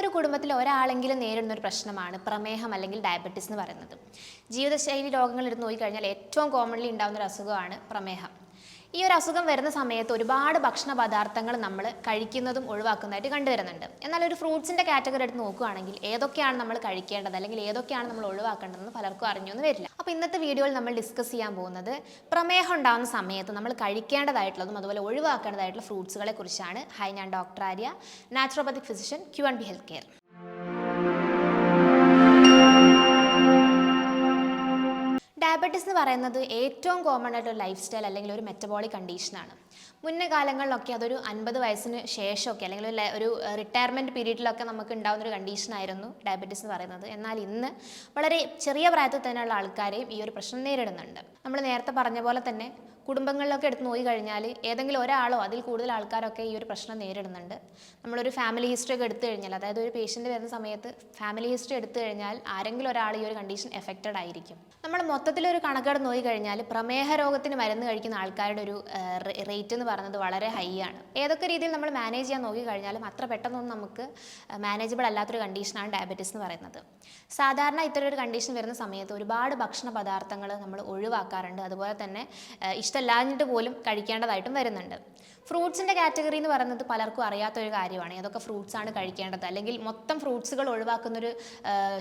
ഒരു കുടുംബത്തിൽ ഒരാളെങ്കിലും നേരിടുന്ന ഒരു പ്രശ്നമാണ് പ്രമേഹം അല്ലെങ്കിൽ ഡയബറ്റീസ് എന്ന് പറയുന്നത്. ജീവിതശൈലി രോഗങ്ങൾ എടുത്ത് നോക്കിക്കഴിഞ്ഞാൽ ഏറ്റവും കോമൺലി ഉണ്ടാകുന്ന ഒരു അസുഖമാണ് പ്രമേഹം. ഈ ഒരു അസുഖം വരുന്ന സമയത്ത് ഒരുപാട് ഭക്ഷണ പദാർത്ഥങ്ങൾ നമ്മൾ കഴിക്കുന്നതും ഒഴിവാക്കുന്നതായിട്ട് കണ്ടുവരുന്നുണ്ട്. എന്നാൽ ഒരു ഫ്രൂട്ട്സിന്റെ കാറ്റഗറി എടുത്ത് നോക്കുകയാണെങ്കിൽ ഏതൊക്കെയാണ് നമ്മൾ കഴിക്കേണ്ടത്? അല്ലെങ്കിൽ ഏതൊക്കെയാണ് നമ്മൾ ഒഴിവാക്കേണ്ടതെന്ന് പലർക്കും അറിഞ്ഞൊന്നും വരില്ല. അപ്പോൾ ഇന്നത്തെ വീഡിയോയിൽ നമ്മൾ ഡിസ്കസ് ചെയ്യാൻ പോകുന്നത് പ്രമേഹം ഉണ്ടാകുന്ന സമയത്ത് നമ്മൾ കഴിക്കേണ്ടതായിട്ടുള്ളതും അതുപോലെ ഒഴിവാക്കേണ്ടതായിട്ടുള്ള ഫ്രൂട്ട്സുകളെ കുറിച്ചാണ്. ഹൈ ഞാൻ doctor Arya naturopathic physician Q and B health care diabetes എന്ന് പറയുന്നത് ഏറ്റവും കോമൺ ആയിട്ട് ഒരു ലൈഫ് സ്റ്റൈൽ അല്ലെങ്കിൽ ഒരു മെറ്റബോളിക് കണ്ടീഷനാണ് മുന്നേ കാലങ്ങളിലൊക്കെ അതൊരു അൻപത് വയസ്സിന് ശേഷമൊക്കെ അല്ലെങ്കിൽ ഒരു റിട്ടയർമെന്റ് പീരീഡിലൊക്കെ നമുക്ക് ഉണ്ടാകുന്ന ഒരു കണ്ടീഷനായിരുന്നു ഡയബറ്റീസ് എന്ന് പറയുന്നത്. എന്നാൽ ഇന്ന് വളരെ ചെറിയ പ്രായത്തിൽ തന്നെയുള്ള ആൾക്കാരെയും ഈ ഒരു പ്രശ്നം നേരിടുന്നുണ്ട്. നമ്മൾ നേരത്തെ പറഞ്ഞ പോലെ തന്നെ കുടുംബങ്ങളിലൊക്കെ എടുത്ത് നോക്കി കഴിഞ്ഞാൽ ഏതെങ്കിലും ഒരാളോ അതിൽ കൂടുതൽ ആൾക്കാരൊക്കെ ഈ ഒരു പ്രശ്നം നേരിടുന്നുണ്ട്. നമ്മളൊരു ഫാമിലി ഹിസ്റ്ററി ഒക്കെ എടുത്തു കഴിഞ്ഞാൽ അതായത് ഒരു പേഷ്യന്റ് വരുന്ന സമയത്ത് ഫാമിലി ഹിസ്റ്ററി എടുത്തു കഴിഞ്ഞാൽ ആരെങ്കിലും ഒരാൾ ഈ ഒരു കണ്ടീഷൻ എഫക്റ്റഡ് ആയിരിക്കും. നമ്മൾ മൊത്തത്തിലൊരു കണക്കെടുത്ത് നോക്കി കഴിഞ്ഞാൽ പ്രമേഹ രോഗത്തിന് മരുന്ന് കഴിക്കുന്ന ആൾക്കാരുടെ ഒരു റേറ്റ് എന്ന് പറയുന്നത് വളരെ ഹൈ ആണ്. ഏതൊക്കെ രീതിയിൽ നമ്മൾ മാനേജ് ചെയ്യാൻ നോക്കിക്കഴിഞ്ഞാലും അത്ര പെട്ടെന്നൊന്നും നമുക്ക് മാനേജബിൾ അല്ലാത്തൊരു കണ്ടീഷനാണ് ഡയബറ്റീസ് എന്ന് പറയുന്നത്. സാധാരണ ഇത്തരം ഒരു കണ്ടീഷൻ വരുന്ന സമയത്ത് ഒരുപാട് ഭക്ഷണ പദാർത്ഥങ്ങൾ നമ്മൾ ഒഴിവാക്കാറുണ്ട്. അതുപോലെ തന്നെ ഇഷ്ടമല്ലാഞ്ഞിട്ട് പോലും കഴിക്കേണ്ടതായിട്ടും വരുന്നുണ്ട്. ഫ്രൂട്ട്സിന്റെ കാറ്റഗറി എന്ന് പറയുന്നത് പലർക്കും അറിയാത്തൊരു കാര്യമാണ്. ഏതൊക്കെ ഫ്രൂട്ട്സ് ആണ് കഴിക്കേണ്ടത്? അല്ലെങ്കിൽ മൊത്തം ഫ്രൂട്ട്സുകൾ ഒഴിവാക്കുന്നൊരു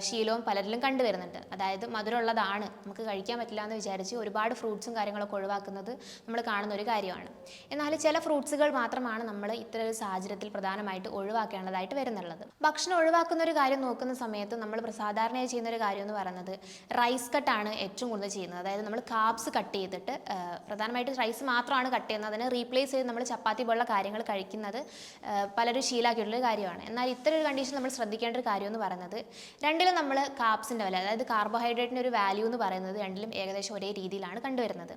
ശീലവും പലരിലും കണ്ടുവരുന്നുണ്ട്. അതായത് മധുരമുള്ളതാണ് നമുക്ക് കഴിക്കാൻ പറ്റില്ല എന്ന് വിചാരിച്ച് ഒരുപാട് ഫ്രൂട്ട്സും കാര്യങ്ങളൊക്കെ ഒഴിവാക്കുന്നത് നമ്മൾ കാണുന്ന ഒരു കാര്യമാണ്. എന്നാൽ ചില ഫ്രൂട്ട്സുകൾ മാത്രമാണ് നമ്മൾ ഇത്തരം ഒരു സാഹചര്യത്തിൽ പ്രധാനമായിട്ട് ഒഴിവാക്കേണ്ടതായിട്ട് വരുന്നുള്ളത്. ഭക്ഷണം ഒഴിവാക്കുന്ന ഒരു കാര്യം നോക്കുന്ന സമയത്ത് നമ്മൾ സാധാരണയായി ചെയ്യുന്ന ഒരു കാര്യം എന്ന് പറയുന്നത് റൈസ് കട്ടാണ് ഏറ്റവും കൂടുതൽ ചെയ്യുന്നത്. അതായത് നമ്മൾ കാബ്സ് കട്ട് ചെയ്തിട്ട് പ്രധാനമായിട്ട് റൈസ് മാത്രമാണ് കട്ട് ചെയ്യുന്നത്. അതിനെ റീപ്ലേസ് ചെയ്ത് നമ്മൾ ചപ്പാത്തി പോലുള്ള കാര്യങ്ങൾ കഴിക്കുന്നത് പലരും ശീലാക്കിയിട്ടുള്ള കാര്യമാണ്. എന്നാൽ ഇത്തരം ഒരു കണ്ടീഷൻ നമ്മൾ ശ്രദ്ധിക്കേണ്ട ഒരു കാര്യം എന്ന് പറയുന്നത് രണ്ടിലും നമ്മൾ കാപ്സിന്റെ വില അതായത് കാർബോഹൈഡ്രേറ്റിന്റെ ഒരു വാല്യൂ എന്ന് പറയുന്നത് രണ്ടിലും ഏകദേശം ഒരേ രീതിയിലാണ് കണ്ടുവരുന്നത്.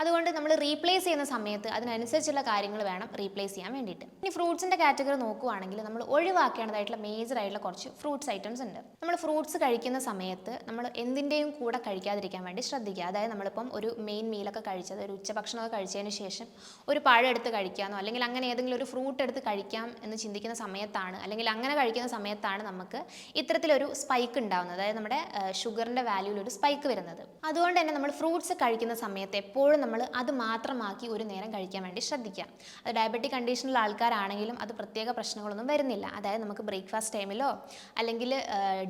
അതുകൊണ്ട് നമ്മൾ റീപ്ലേസ് ചെയ്യുന്ന സമയത്ത് അതിനനുസരിച്ചുള്ള കാര്യങ്ങൾ വേണം റീപ്ലേസ് ചെയ്യാൻ വേണ്ടിയിട്ട്. ഇനി ഫ്രൂട്ട്സിന്റെ കാറ്റഗറി നോക്കുവാണെങ്കിൽ നമ്മൾ ഒഴിവാക്കേണ്ടതായിട്ടുള്ള മേജർ ആയിട്ടുള്ള കുറച്ച് ഫ്രൂട്ട്സ് ഐറ്റംസ് ഉണ്ട്. നമ്മൾ ഫ്രൂട്ട്സ് കഴിക്കുന്ന സമയത്ത് നമ്മൾ എന്തിന്റെയും കൂടെ കഴിക്കാതിരിക്കാൻ വേണ്ടി ശ്രദ്ധിക്കുക. അതായത് നമ്മളിപ്പം ഒരു മെയിൻ മീലൊക്കെ കഴിച്ചത് ഒരു ഉച്ചഭക്ഷണമൊക്കെ കഴിച്ചതിന് ശേഷം ഒരു പഴം എടുത്ത് കഴിക്കാമെന്നോ അല്ലെങ്കിൽ അങ്ങനെ ഏതെങ്കിലും ഒരു ഫ്രൂട്ട് എടുത്ത് കഴിക്കാം എന്ന് ചിന്തിക്കുന്ന സമയത്താണ് അല്ലെങ്കിൽ അങ്ങനെ കഴിക്കുന്ന സമയത്താണ് നമുക്ക് ഇത്തരത്തിലൊരു സ്പൈക്ക് ഉണ്ടാകുന്നത് അതായത് നമ്മുടെ ഷുഗറിന്റെ വാല്യൂവിൽ ഒരു സ്പൈക്ക് വരുന്നത്. അതുകൊണ്ട് തന്നെ നമ്മൾ ഫ്രൂട്ട്സ് കഴിക്കുന്ന സമയത്ത് എപ്പോഴും നമ്മൾ അത് മാത്രമാക്കി ഒരു നേരം കഴിക്കാൻ വേണ്ടി ശ്രദ്ധിക്കാം അത് ഡയബറ്റിക് കണ്ടീഷനുള്ള ആൾക്കാരാണെങ്കിലും അത് പ്രത്യേക പ്രശ്നങ്ങളൊന്നും വരുന്നില്ല. അതായത് നമുക്ക് ബ്രേക്ക്ഫാസ്റ്റ് ടൈമിലോ അല്ലെങ്കിൽ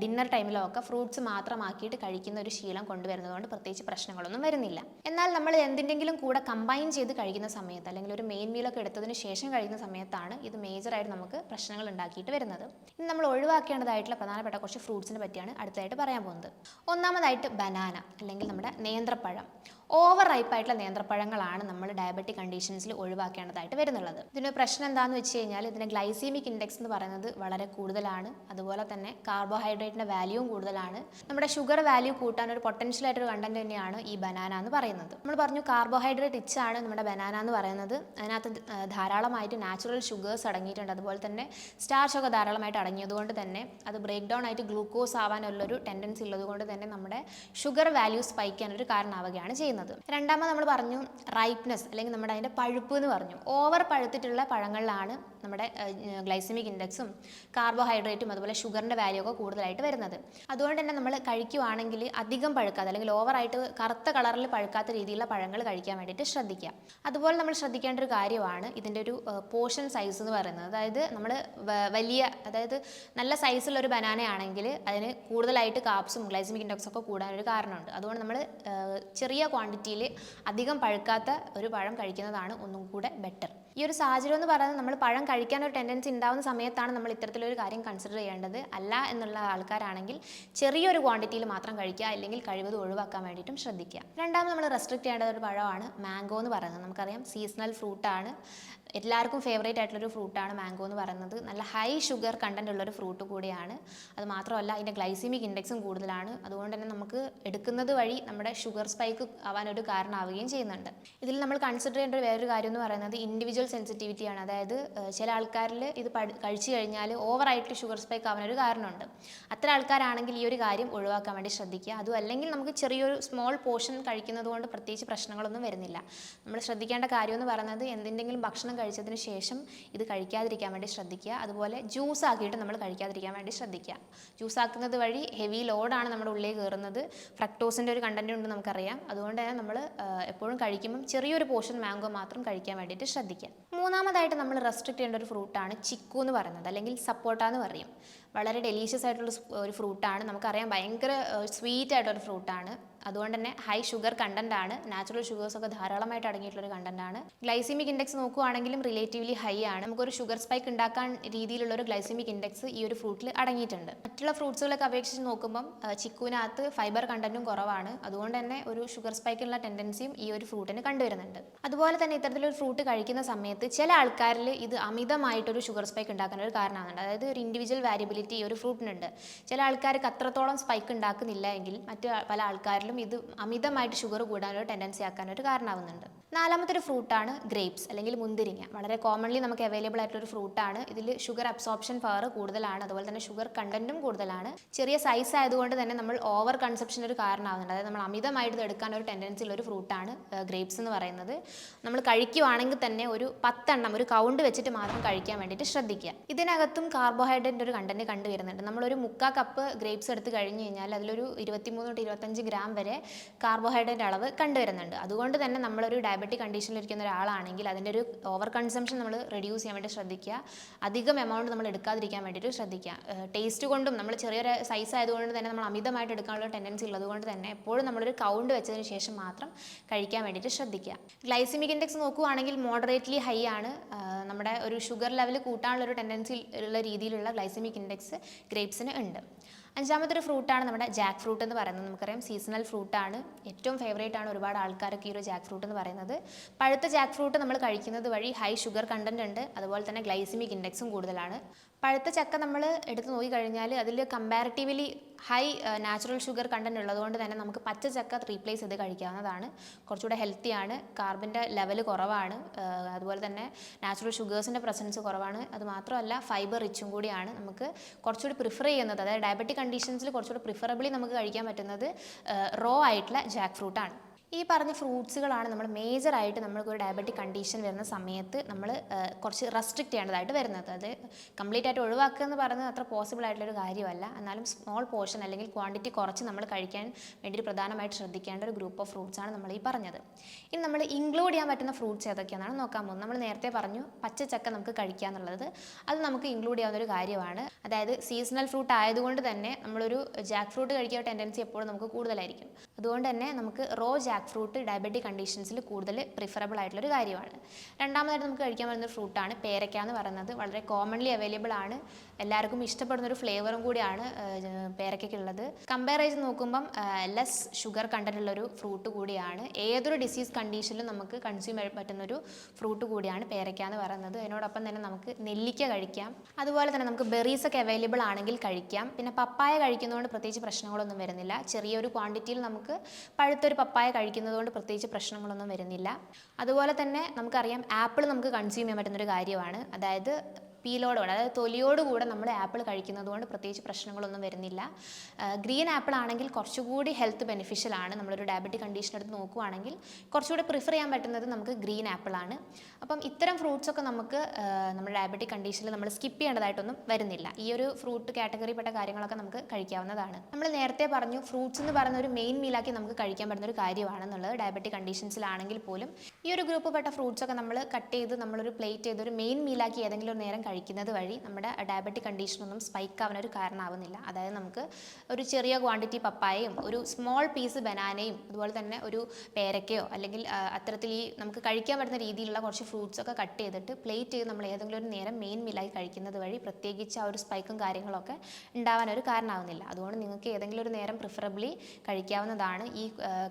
ഡിന്നർ ടൈമിലോ ഒക്കെ ഫ്രൂട്ട്സ് മാത്രമാക്കിയിട്ട് കഴിക്കുന്ന ഒരു ശീലം കൊണ്ടുവരുന്നതുകൊണ്ട് പ്രത്യേകിച്ച് പ്രശ്നങ്ങളൊന്നും വരുന്നില്ല. എന്നാൽ നമ്മൾ എന്തിന്റെങ്കിലും കൂടെ കമ്പൈൻ ചെയ്ത് കഴിക്കുന്ന സമയത്ത് അല്ലെങ്കിൽ ഒരു മെയിൻ മീലൊക്കെ എടുത്തതിന് ശേഷം കഴിക്കുന്ന സമയത്താണ് ഇത് മേജറായിട്ട് നമുക്ക് പ്രശ്നങ്ങൾ ഉണ്ടാക്കിയിട്ട് വരുന്നത്. ഇനി നമ്മൾ ഒഴിവാക്കേണ്ടതായിട്ടുള്ള പ്രധാനപ്പെട്ട കുറച്ച് ഫ്രൂട്ട്സിനെ പറ്റിയാണ് അടുത്തതായിട്ട് പറയാൻ പോകുന്നത്. ഒന്നാമതായിട്ട് ബനാന അല്ലെങ്കിൽ നമ്മുടെ നേന്ത്രപ്പഴം. ഓവർ റൈപ്പായിട്ടുള്ള നേന്ത്രപ്പഴങ്ങളാണ് നമ്മൾ ഡയബറ്റിക് കണ്ടീഷൻസിൽ ഒഴിവാക്കേണ്ടതായിട്ട് വരുന്നുള്ളത്. ഇതിന് പ്രശ്നം എന്താണെന്ന് വെച്ച് കഴിഞ്ഞാൽ ഇതിന് ഗ്ലൈസീമിക് ഇൻഡെക്സ് എന്ന് പറയുന്നത് വളരെ കൂടുതലാണ്. അതുപോലെ തന്നെ കാർബോഹൈഡ്രേറ്റിന്റെ വാല്യൂവും കൂടുതലാണ്. നമ്മുടെ ഷുഗർ വാല്യൂ കൂട്ടാൻ ഒരു പൊട്ടൻഷ്യൽ ആയിട്ടൊരു കണ്ടന്റ് തന്നെയാണ് ഈ ബനാന എന്ന് പറയുന്നത്. നമ്മൾ പറഞ്ഞു കാർബോഹൈഡ്രേറ്റ് ഇച്ചാണ് നമ്മുടെ ബനാന എന്ന് പറയുന്നത്. അതിനകത്ത് ധാരാളമായിട്ട് നാച്ചുറൽ ഷുഗേഴ്സ് അടങ്ങിയിട്ടുണ്ട്. അതുപോലെ തന്നെ സ്റ്റാർച്ച് ഒക്കെ ധാരാളമായിട്ട് അടങ്ങിയതുകൊണ്ട് തന്നെ അത് ബ്രേക്ക് ഡൗൺ ആയിട്ട് ഗ്ലൂക്കോസ് ആവാനുള്ളൊരു ടെൻഡൻസി ഉള്ളതുകൊണ്ട് തന്നെ നമ്മുടെ ഷുഗർ വാല്യൂ സ്പൈക്ക് ചെയ്യാനൊരു കാരണമാവുകയാണ് ചെയ്യുന്നത്. രണ്ടാമത് നമ്മൾ പറഞ്ഞു റൈപ്നെസ് അല്ലെങ്കിൽ നമ്മുടെ അതിന്റെ പഴുപ്പ് എന്ന് പറഞ്ഞു. ഓവർ പഴുത്തിട്ടുള്ള പഴങ്ങളിലാണ് നമ്മുടെ ഗ്ലൈസമിക് ഇൻഡെക്സും കാർബോഹൈഡ്രേറ്റും അതുപോലെ ഷുഗറിന്റെ വാല്യൂ ഒക്കെ കൂടുതലായിട്ട് വരുന്നത്. അതുകൊണ്ട് തന്നെ നമ്മൾ കഴിക്കുവാണെങ്കിൽ അധികം പഴുക്കാതെ അല്ലെങ്കിൽ ഓവറായിട്ട് കറുത്ത കളറിൽ പഴുക്കാത്ത രീതിയിലുള്ള പഴങ്ങൾ കഴിക്കാൻ വേണ്ടിയിട്ട് ശ്രദ്ധിക്കുക. അതുപോലെ നമ്മൾ ശ്രദ്ധിക്കേണ്ട ഒരു കാര്യമാണ് ഇതിന്റെ ഒരു പോർഷൻ സൈസ് എന്ന് പറയുന്നത്. അതായത് നമ്മൾ വലിയ അതായത് നല്ല സൈസുള്ള ഒരു ബനാന ആണെങ്കിൽ അതിന് കൂടുതലായിട്ട് കാപ്സും ഗ്ലൈസമിക് ഇൻഡെക്സും ഒക്കെ കൂടാനൊരു കാരണമുണ്ട്. അതുകൊണ്ട് നമ്മൾ ചെറിയ ക്വാണ്ടിറ്റിയിൽ അധികം പഴുക്കാത്ത ഒരു പഴം കഴിക്കുന്നതാണ് ഒന്നും കൂടെ ബെറ്റർ ഈ ഒരു സാഹചര്യം എന്ന് പറയുന്നത് നമ്മൾ പഴം കഴിക്കാൻ ഒരു ടെൻഡൻസി ഉണ്ടാകുന്ന സമയത്താണ് നമ്മൾ ഇത്തരത്തിലൊരു കാര്യം കൺസിഡർ ചെയ്യേണ്ടത്. അല്ല എന്നുള്ള ആൾക്കാരാണെങ്കിൽ ചെറിയൊരു ക്വാണ്ടിറ്റിയിൽ മാത്രം കഴിക്കുക അല്ലെങ്കിൽ കഴിവത് ഒഴിവാക്കാൻ വേണ്ടിയിട്ടും ശ്രദ്ധിക്കുക. രണ്ടാമത് നമ്മൾ റെസ്ട്രിക്ട് ചെയ്യേണ്ട ഒരു പഴമാണ് മാംഗോ എന്ന് പറയുന്നത്. നമുക്കറിയാം സീസണൽ ഫ്രൂട്ടാണ് എല്ലാവർക്കും ഫേവറേറ്റ് ആയിട്ടുള്ളൊരു ഫ്രൂട്ടാണ് മാംഗോ എന്ന് പറയുന്നത്. നല്ല ഹൈ ഷുഗർ കണ്ടന്റ് ഉള്ളൊരു ഫ്രൂട്ട് കൂടിയാണ്. അത് മാത്രമല്ല അതിന്റെ ഗ്ലൈസിമിക് ഇൻഡെക്സും കൂടുതലാണ്. അതുകൊണ്ട് തന്നെ നമുക്ക് എടുക്കുന്നത് വഴി നമ്മുടെ ഷുഗർ സ്പൈക്ക് ആവാനൊരു കാരണമാവുകയും ചെയ്യുന്നുണ്ട്. ഇതിൽ നമ്മൾ കൺസിഡർ ചെയ്യേണ്ട ഒരു വേറൊരു കാര്യം എന്ന് പറയുന്നത് ഇൻഡിവിജ്വൽ സെൻസിറ്റിവിറ്റിയാണ് അതായത് ചില ആൾക്കാരിൽ ഇത് കഴിച്ചു കഴിഞ്ഞാൽ ഓവറായിട്ട് ഷുഗർ സ്പൈക്ക് ആവാനൊരു കാരണമുണ്ട്. അത്ര ആൾക്കാരാണെങ്കിൽ ഈ ഒരു കാര്യം ഒഴിവാക്കാൻ വേണ്ടി ശ്രദ്ധിക്കുക. അതും അല്ലെങ്കിൽ നമുക്ക് ചെറിയൊരു സ്മോൾ പോർഷൻ കഴിക്കുന്നത് കൊണ്ട് പ്രത്യേകിച്ച് പ്രശ്നങ്ങളൊന്നും വരുന്നില്ല. നമ്മൾ ശ്രദ്ധിക്കേണ്ട കാര്യം എന്ന് പറയുന്നത് എന്തെങ്കിലും ഭക്ഷണം കഴിച്ചതിന് ശേഷം ഇത് കഴിക്കാതിരിക്കാൻ വേണ്ടി ശ്രദ്ധിക്കുക. അതുപോലെ ജ്യൂസ് ആക്കിയിട്ട് നമ്മൾ കഴിക്കാതിരിക്കാൻ വേണ്ടി ശ്രദ്ധിക്കുക. ജ്യൂസ് ആക്കുന്നത് വഴി ഹെവി ലോഡാണ് നമ്മുടെ ഉള്ളിൽ കയറുന്നത് ഫ്രക്ടോസിന്റെ ഒരു കണ്ടന്റ് ഉണ്ട് നമുക്കറിയാം. അതുകൊണ്ട് തന്നെ നമ്മൾ എപ്പോഴും കഴിക്കുമ്പം ചെറിയൊരു പോർഷൻ മാംഗോ മാത്രം കഴിക്കാൻ വേണ്ടിയിട്ട് ശ്രദ്ധിക്കുക. മൂന്നാമതായിട്ട് നമ്മൾ റെസ്ട്രിക്ട് ചെയ്യേണ്ട ഒരു ഫ്രൂട്ടാണ് ചിക്കു എന്ന് പറയുന്നത് അല്ലെങ്കിൽ സപ്പോട്ട എന്ന് പറയും. വളരെ ഡെലീഷ്യസ് ആയിട്ടുള്ള ഒരു ഫ്രൂട്ടാണ് നമുക്കറിയാം ഭയങ്കര സ്വീറ്റ് ആയിട്ടൊരു ഫ്രൂട്ടാണ് അതുകൊണ്ട് തന്നെ ഹൈ ഷുഗർ കണ്ടന്റ് ആണ്. നാച്ചുറൽ ഷുഗേഴ്സ് ഒക്കെ ധാരാളമായിട്ട് അടങ്ങിയിട്ടുള്ള ഒരു കണ്ടന്റ് ആണ്. ഗ്ലൈസിമിക് ഇൻഡെക്സ് നോക്കുവാണെങ്കിലും റിലേറ്റീവ്ലി ഹൈ ആണ്. നമുക്കൊരു ഷുഗർ സ്പൈക്ക് ഉണ്ടാക്കാൻ രീതിയിലുള്ള ഒരു ഗ്ലൈസിമിക് ഇൻഡെക്സ് ഈ ഒരു ഫ്രൂട്ടിൽ അടങ്ങിയിട്ടുണ്ട്. മറ്റുള്ള ഫ്രൂട്ട്സുകളൊക്കെ അപേക്ഷിച്ച് നോക്കുമ്പം ചിക്കുവിനകത്ത് ഫൈബർ കണ്ടന്റും കുറവാണ്. അതുകൊണ്ട് തന്നെ ഒരു ഷുഗർ സ്പൈക്കിനുള്ള ടെൻഡൻസിയും ഈ ഒരു ഫ്രൂട്ടിന് കണ്ടുവരുന്നുണ്ട്. അതുപോലെ തന്നെ ഇത്തരത്തിലൊരു ഫ്രൂട്ട് കഴിക്കുന്ന സമയത്ത് ചില ആൾക്കാരിൽ ഇത് അമിതമായിട്ടൊരു ഷുഗർ സ്പൈക്ക് ഉണ്ടാക്കാൻ ഒരു കാരണമാകുന്നുണ്ട് അതായത് ഒരു ഇൻഡിവിജ്വൽ വാരിയബിലിറ്റി ഈ ഒരു ഫ്രൂട്ടിനുണ്ട് ചില ആൾക്കാർക്ക് അത്രത്തോളം സ്പൈക്ക് ഉണ്ടാക്കുന്നില്ല എങ്കിൽ മറ്റു പല ആൾക്കാരിലും ഇത് അമിതമായിട്ട് ഷുഗർ കൂടാനൊരു ടെൻഡൻസി ആക്കാനൊരു കാരണമാവുന്നുണ്ട് നാലാമത്തെ ഫ്രൂട്ടാണ് ഗ്രേപ്സ് അല്ലെങ്കിൽ മുന്തിരിങ്ങ. വളരെ കോമൺലി നമുക്ക് അവൈലബിൾ ആയിട്ടുള്ള ഒരു ഫ്രൂട്ടാണ്. ഇതിൽ ഷുഗർ അബ്സോർപ്ഷൻ പവർ കൂടുതലാണ്. അതുപോലെ തന്നെ ഷുഗർ കണ്ടന്റും കൂടുതലാണ്. ചെറിയ സൈസ് ആയതുകൊണ്ട് തന്നെ നമ്മൾ ഓവർ കൺസപ്ഷൻ ഒരു കാരണമാകുന്നുണ്ട് അതായത് നമ്മൾ അമിതമായിട്ട് എടുക്കാൻ ഒരു ടെൻഡൻസി ഉള്ള ഒരു ഫ്രൂട്ടാണ് ഗ്രേപ്സ് എന്ന് പറയുന്നത്. നമ്മൾ കഴിക്കുവാണെങ്കിൽ തന്നെ ഒരു പത്തെണ്ണം ഒരു കൗണ്ട് വെച്ചിട്ട് മാത്രം കഴിക്കാൻ വേണ്ടിയിട്ട് ശ്രദ്ധിക്കുക. ഇതിനകത്തും കാർബോഹൈഡ്രേറ്റിന്റെ ഒരു കണ്ടന്റ് കണ്ടുവരുന്നുണ്ട്. നമ്മളൊരു മുക്കാ കപ്പ് ഗ്രേപ്സ് എടുത്ത് കഴിഞ്ഞ് കഴിഞ്ഞാൽ അതിലൊരു ഇരുപത്തിമൂന്ന് തൊട്ട് ഇരുപത്തഞ്ച് ഗ്രാം വരെ കാർബോഹൈഡ്രേറ്റ് അളവ് കണ്ടുവരുന്നുണ്ട്. അതുകൊണ്ട് തന്നെ നമ്മളൊരു ഡയബറ്റിക് കണ്ടീഷനിലിരിക്കുന്ന ഒരാളാണെങ്കിൽ അതിന്റെ ഒരു ഓവർ കൺസംഷൻ നമ്മൾ റെഡ്യൂസ് ചെയ്യാൻ വേണ്ടി ശ്രദ്ധിക്കുക. അധികം എമൗണ്ട് നമ്മൾ എടുക്കാതിരിക്കാൻ വേണ്ടിയിട്ട് ശ്രദ്ധിക്കുക. ടേസ്റ്റ് കൊണ്ടും നമ്മൾ ചെറിയൊരു സൈസ് ആയതുകൊണ്ട് തന്നെ നമ്മൾ അമിതമായിട്ട് എടുക്കാനുള്ള ടെൻഡൻസി ഉള്ളതുകൊണ്ട് തന്നെ എപ്പോഴും നമ്മളൊരു കൗണ്ട് വെച്ചതിന് ശേഷം മാത്രം കഴിക്കാൻ വേണ്ടിയിട്ട് ശ്രദ്ധിക്കുക. ഗ്ലൈസിമിക് ഇൻഡെക്സ് നോക്കുകയാണെങ്കിൽ മോഡറേറ്റ്ലി ഹൈ ആണ്. നമ്മുടെ ഒരു ഷുഗർ ലെവൽ കൂട്ടാനുള്ള ഒരു ടെൻഡൻസി ഉള്ള രീതിയിലുള്ള ഗ്ലൈസിമിക് ഇൻഡെക്സ് ഗ്രേപ്സിന് ഉണ്ട്. അഞ്ചാമത്തെ ഒരു ഫ്രൂട്ടാണ് നമ്മുടെ ജാക്ക് ഫ്രൂട്ട് എന്ന് പറയുന്നത്. നമുക്കറിയാം സീസണൽ ഫ്രൂട്ടാണ് ഏറ്റവും ഫേവറേറ്റ് ആണ് ഒരുപാട് ആൾക്കാർക്ക് ഈ ഒരു ജാക്ക് ഫ്രൂട്ട് എന്ന് പറയുന്നത്. പഴുത്ത ജാക്ക് ഫ്രൂട്ട് നമ്മൾ കഴിക്കുന്നത് വഴി ഹൈ ഷുഗർ കണ്ടന്റ് ഉണ്ട്. അതുപോലെ തന്നെ ഗ്ലൈസിമിക് ഇൻഡെക്സും കൂടുതലാണ്. പഴുത്ത ചക്ക നമ്മൾ എടുത്ത് നോക്കിക്കഴിഞ്ഞാൽ അതിൽ comparatively high natural sugar content ഉള്ളതുകൊണ്ട് തന്നെ നമുക്ക് പച്ച ചക്ക റീപ്ലേസ് ചെയ്ത് കഴിക്കാവുന്നതാണ്. കുറച്ചുകൂടെ ഹെൽത്തിയാണ് കാർബിന്റെ ലെവൽ കുറവാണ്. അതുപോലെ തന്നെ നാച്ചുറൽ ഷുഗേഴ്സിന്റെ പ്രസൻസ് കുറവാണ്. അത് മാത്രമല്ല ഫൈബർ റിച്ചും കൂടിയാണ് നമുക്ക് കുറച്ചുകൂടി പ്രിഫർ ചെയ്യുന്നത്. അതായത് ഡയബറ്റിക് കണ്ടീഷൻസിൽ കുറച്ചുകൂടി പ്രിഫറബിളി നമുക്ക് കഴിക്കാൻ പറ്റുന്നത് റോ ആയിട്ടുള്ള ജാക്ക് ഫ്രൂട്ടാണ് ഈ പറഞ്ഞ ഫ്രൂട്ട്സുകളാണ് നമ്മൾ മേജറായിട്ട് നമ്മൾക്ക് ഒരു ഡയബറ്റിക് കണ്ടീഷൻ വരുന്ന സമയത്ത് നമ്മൾ കുറച്ച് റെസ്ട്രിക്റ്റ് ചെയ്യേണ്ടതായിട്ട് വരുന്നത്. അത് കംപ്ലീറ്റ് ആയിട്ട് ഒഴിവാക്കുക എന്ന് പറയുന്നത് അത്ര പോസിബിൾ ആയിട്ടുള്ളൊരു കാര്യമല്ല. എന്നാലും സ്മോൾ പോർഷൻ അല്ലെങ്കിൽ ക്വാണ്ടിറ്റി കുറച്ച് നമ്മൾ കഴിക്കാൻ വേണ്ടി പ്രധാനമായിട്ട് ശ്രദ്ധിക്കേണ്ട ഒരു ഗ്രൂപ്പ് ഓഫ് ഫ്രൂട്ട്സ് ആണ് നമ്മൾ ഈ പറഞ്ഞത്. ഇനി നമ്മൾ ഇൻക്ലൂഡ് ചെയ്യാൻ പറ്റുന്ന ഫ്രൂട്ട്സ് ഏതൊക്കെയാണെന്നാണ് നോക്കാൻ പോകുന്നത്. നമ്മൾ നേരത്തെ പറഞ്ഞു പച്ചച്ചക്ക നമുക്ക് കഴിക്കുക എന്നുള്ളത്. അത് നമുക്ക് ഇൻക്ലൂഡ് ചെയ്യാവുന്ന ഒരു കാര്യമാണ്. അതായത് സീസണൽ ഫ്രൂട്ട് ആയതുകൊണ്ട് തന്നെ നമ്മളൊരു ജാക്ക് ഫ്രൂട്ട് കഴിക്കാൻ ടെൻഡൻസി എപ്പോഴും നമുക്ക് കൂടുതലായിരിക്കും. അതുകൊണ്ട് തന്നെ നമുക്ക് റോ ജാക്ക് ഫ്രൂട്ട് ഡയബറ്റിക് കണ്ടീഷൻസിൽ കൂടുതൽ പ്രിഫറബിൾ ആയിട്ടുള്ള ഒരു കാര്യമാണ്. രണ്ടാമതായിട്ട് നമുക്ക് കഴിക്കാൻ പറ്റുന്ന ഫ്രൂട്ടാണ് പേരയ്ക്ക എന്ന് പറയുന്നത്. വളരെ കോമൺലി അവൈലബിൾ ആണ്. എല്ലാവർക്കും ഇഷ്ടപ്പെടുന്ന ഒരു ഫ്ലേവറും കൂടിയാണ് പേരയ്ക്കുള്ളത് കമ്പയർ ചെയ്ത് നോക്കുമ്പം ലെസ് ഷുഗർ കണ്ടന്റ് ഒരു ഫ്രൂട്ട് കൂടിയാണ്. ഏതൊരു ഡിസീസ് കണ്ടീഷനിലും നമുക്ക് കൺസ്യൂം ചെയ്യാൻ പറ്റുന്ന ഒരു ഫ്രൂട്ട് കൂടിയാണ് പേരയ്ക്ക എന്ന് പറയുന്നത്. അതിനോടൊപ്പം തന്നെ നമുക്ക് നെല്ലിക്ക കഴിക്കാം. അതുപോലെ തന്നെ നമുക്ക് ബെറീസ് ഒക്കെ അവൈലബിൾ ആണെങ്കിൽ കഴിക്കാം. പിന്നെ പപ്പായ കഴിക്കുന്നതുകൊണ്ട് പ്രത്യേകിച്ച് പ്രശ്നങ്ങളൊന്നും വരുന്നില്ല. ചെറിയൊരു ക്വാണ്ടിറ്റിയിൽ നമുക്ക് പഴുത്തൊരു പപ്പായ കഴിക്കുന്നതുകൊണ്ട് പ്രത്യേകിച്ച് പ്രശ്നങ്ങളൊന്നും വരുന്നില്ല. അതുപോലെ തന്നെ നമുക്കറിയാം ആപ്പിൾ നമുക്ക് കൺസ്യൂം ചെയ്യാൻ പറ്റുന്നൊരു കാര്യമാണ്. അതായത് പീലോടുകൂടെ അതായത് തൊലിയോടുകൂടെ നമ്മൾ ആപ്പിൾ കഴിക്കുന്നത് കൊണ്ട് പ്രത്യേകിച്ച് പ്രശ്നങ്ങളൊന്നും വരുന്നില്ല. ഗ്രീൻ ആപ്പിൾ ആണെങ്കിൽ കുറച്ചുകൂടി ഹെൽത്ത് ബെനിഫിഷ്യൽ ആണ്. നമ്മളൊരു ഡയബറ്റിക് കണ്ടീഷൻ എടുത്ത് നോക്കുവാണെങ്കിൽ കുറച്ചുകൂടി പ്രിഫർ ചെയ്യാൻ പറ്റുന്നത് നമുക്ക് ഗ്രീൻ ആപ്പിൾ ആണ്. അപ്പം ഇത്തരം ഫ്രൂട്ട്സ് ഒക്കെ നമുക്ക് നമ്മുടെ ഡയബറ്റിക് കണ്ടീഷനിൽ നമ്മൾ സ്കിപ്പ് ചെയ്യേണ്ടതായിട്ടൊന്നും വരുന്നില്ല. ഈ ഒരു ഫ്രൂട്ട് കാറ്റഗറിപ്പെട്ട കാര്യങ്ങളൊക്കെ നമുക്ക് കഴിക്കാവുന്നതാണ്. നമ്മൾ നേരത്തെ പറഞ്ഞു ഫ്രൂട്ട്സ് എന്ന് പറയുന്ന ഒരു മെയിൻ മീലാക്കി നമുക്ക് കഴിക്കാൻ പറ്റുന്ന ഒരു കാര്യമാണെന്നുള്ളത് ഡയബറ്റിക് കണ്ടീഷൻസിലാണെങ്കിൽ പോലും ഈ ഒരു ഗ്രൂപ്പ് പെട്ട ഫ്രൂട്ട്സ് ഒക്കെ നമ്മൾ കട്ട് ചെയ്ത് നമ്മളൊരു പ്ലേറ്റ് ചെയ്ത് ഒരു മെയിൻ മീലാക്കി ഏതെങ്കിലും ഒരു നേരം കഴിക്കുന്നത് വഴി നമ്മുടെ ഡയബറ്റിക് കണ്ടീഷനൊന്നും സ്പൈക്ക് ആവാൻ ഒരു കാരണമാവുന്നില്ല അതായത് നമുക്ക് ഒരു ചെറിയ ക്വാണ്ടിറ്റി പപ്പായയും ഒരു സ്മോൾ പീസ് ബനാനയും അതുപോലെ തന്നെ ഒരു പേരക്കയോ അല്ലെങ്കിൽ അത്തരത്തിൽ ഈ നമുക്ക് കഴിക്കാൻ പറ്റുന്ന രീതിയിലുള്ള കുറച്ച് ഫ്രൂട്ട്സ് ഒക്കെ കട്ട് ചെയ്തിട്ട് പ്ലേറ്റ് ചെയ്ത് നമ്മൾ ഏതെങ്കിലും ഒരു നേരം മെയിൻ മിലായി കഴിക്കുന്നത് വഴി പ്രത്യേകിച്ച് ആ ഒരു സ്പൈക്കും കാര്യങ്ങളൊക്കെ ഉണ്ടാവാൻ ഒരു കാരണമാവുന്നില്ല അതുകൊണ്ട് നിങ്ങൾക്ക് ഏതെങ്കിലും ഒരു നേരം പ്രിഫറബ്ലി കഴിക്കാവുന്നതാണ് ഈ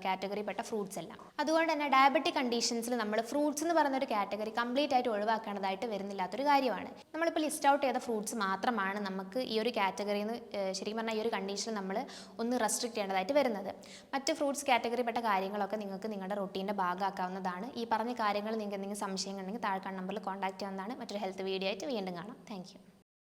കാറ്റഗറിപ്പെട്ട ഫ്രൂട്ട്സ് എല്ലാം. അതുകൊണ്ട് തന്നെ ഡയബറ്റിക് കണ്ടീഷൻസിൽ നമ്മൾ ഫ്രൂട്ട്സ് എന്ന് പറയുന്ന ഒരു കാറ്റഗറി കംപ്ലീറ്റ് ആയിട്ട് ഒഴിവാക്കേണ്ടതായിട്ട് വരുന്നില്ലാത്തൊരു കാര്യമാണ്. നമ്മളിപ്പോൾ ലിസ്റ്റ് ഔട്ട് ചെയ്ത ഫ്രൂട്ട്സ് മാത്രമാണ് നമുക്ക് ഈ ഒരു കാറ്റഗറിയിൽ നിന്ന് ശരിക്കും പറഞ്ഞാൽ ഈ ഒരു കണ്ടീഷനിൽ നമ്മൾ ഒന്ന് റെസ്ട്രിക്ട് ചെയ്യേണ്ടതായിട്ട് വരുന്നത്. മറ്റ് ഫ്രൂട്ട്സ് കാറ്റഗറിപ്പെട്ട കാര്യങ്ങളൊക്കെ നിങ്ങൾക്ക് നിങ്ങളുടെ റൊട്ടീന്റെ ഭാഗമാക്കാവുന്നതാണ് ഈ പറഞ്ഞ കാര്യങ്ങൾ നിങ്ങൾക്ക് എന്തെങ്കിലും സംശയങ്ങൾ ഉണ്ടെങ്കിൽ താഴെ നമ്പറിൽ കോൺടാക്ട് ചെയ്യുന്നതാണ് മറ്റൊരു ഹെൽത്ത് വീഡിയോ ആയിട്ട് വീണ്ടും കാണാം. താങ്ക്